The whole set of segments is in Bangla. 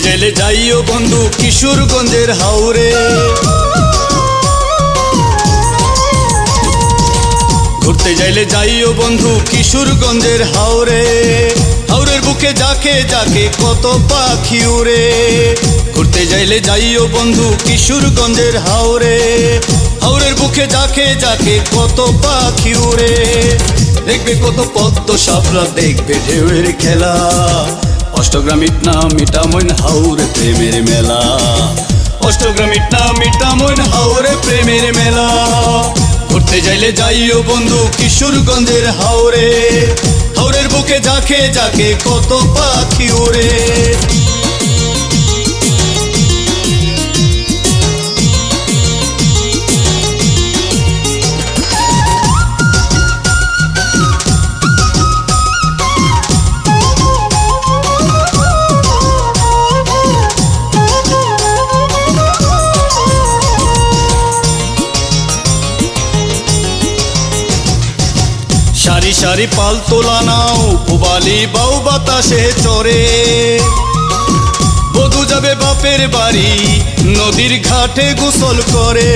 যাইলে যাইও বন্ধু কিশোরগঞ্জের হাওরে। ঘুরতে যাইলে যাইও বন্ধু কিশোরগঞ্জের হাওরে। হাওরের বুকে যাকে যাকে কত পাখি উড়ে। ঘুরতে যাইলে যাইও বন্ধু কিশোরগঞ্জের হাওরে। হাওরের বুকে যাকে যাকে কত পাখি উড়ে। দেখবে কত পদ্ম সাপরা দেখবে ঢেউয়ের খেলা। অষ্টগ্রাম মিটা মিটামইন হাউরে প্রেমের মেলা। অষ্টগ্রামীর নাম মিটা মিটামইন হাউরে প্রেমের মেলা। ঘুরতে যাইলে যাইও বন্ধু কিশোরগঞ্জের হাওরে। হাওরের বুকে যাকে যাকে কত পাখি ওরে সারি পাল তোলা নাও পুবালি বাউ বাতাসে চরে বধু যাবে বাপের বাড়ি, নদীর ঘাটে গোসল করে।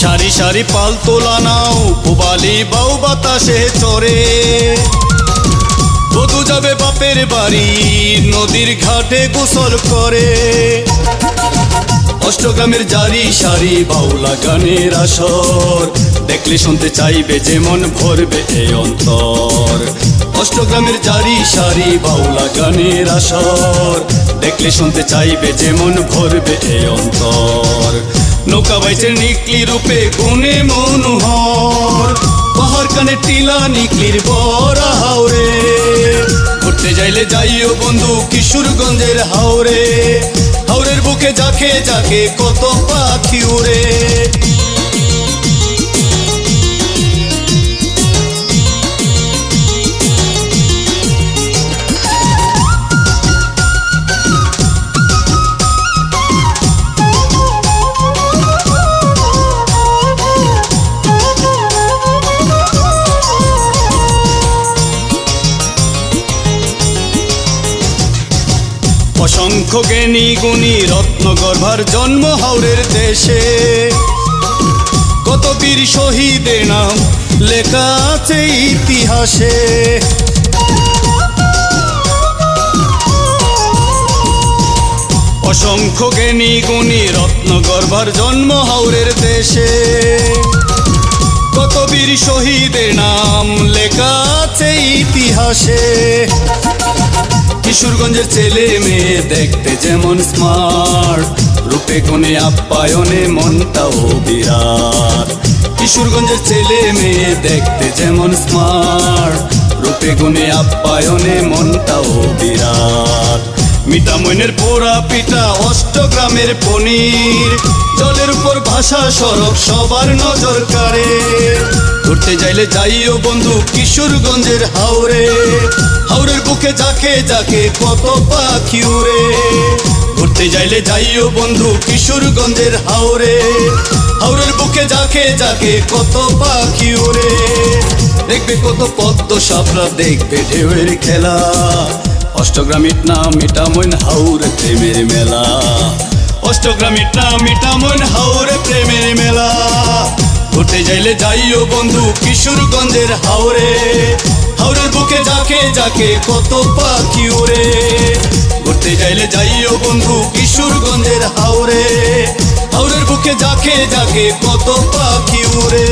সারি সারি পাল তোলা নাও পুবালি বাউ বাতাসে চড়ে। বধু যাবে বাপের বাড়ি, নদীর ঘাটে গোসল করে। অষ্টগ্রামের জারি সারি বাউলা গানের আসর। দেখলে শুনতে চাইবে যেমন ভরবে এই অন্তর। অষ্টগ্রামের জারি সারি বাউলা গানের আসর। দেখলে শুনতে চাইবে যেমন ভরবে এই অন্তর। নৌকা বাইচের নিকলি রূপে গুনে মনোহর। পাহাড় কানে টিলা নিকলির বড় হাওরে। ঘুরতে যাইলে যাইও বন্ধু কিশোরগঞ্জের হাওরে। বুকে যাকে যাকে কত পাখি উড়ে জ্ঞানী গুণী রত্নগর্ভার জন্ম হাওরের দেশে। কত বীর শহীদের নাম লেখা আছে ইতিহাসে। অসংখ্য জ্ঞানী গুণী রত্নগর্ভার জন্ম হাওরের দেশে। কত বীর শহীদের নাম লেখা আছে ইতিহাসে। কিশোরগঞ্জের ছেলে মেয়ে দেখতে যেমন স্মার্ট রূপে কোণে আপ্যায়নে মনটাও বিরাট। কিশোরগঞ্জের ছেলে মেয়ে দেখতে যেমন স্মার্ট রূপে গুণে আপ্যায়নে মনটাও বিরাট। মিটামইনের পোড়া পিঠা অষ্টগ্রামের পনির। জলের উপর ভাষা সড়ক সবার নজর কাড়ে। ঘুরতে যাইলে যাইও বন্ধু কিশোরগঞ্জের হাওরে। বুকে যাকে যাকে কত পাখি উড়ে। ঘুরতে যাইলে যাইও বন্ধু কিশোরগঞ্জের হাওরে। হাওরের বুকে যাকে যাকে কত পাখি উড়ে। দেখবে কত পদ্ম সাপরা, দেখবে ঢেউয়ের খেলা। অষ্টগ্রাম ইটনা মিটামইন হাউরে প্রেমের মেলা। অষ্টগ্রাম ইটনা মিটামইন হাউরে প্রেমের মেলা। ঘুরতে যাইলে যাইও বন্ধু কিশোরগঞ্জের হাওরে। বুকে যাকে যাকে কত পাখি ওরে। ঘুরতে যাইলে যাইও বন্ধু কিশোরগঞ্জের হাওরে। হাওরের বুকে যাকে যাকে কত পাখি উড়ে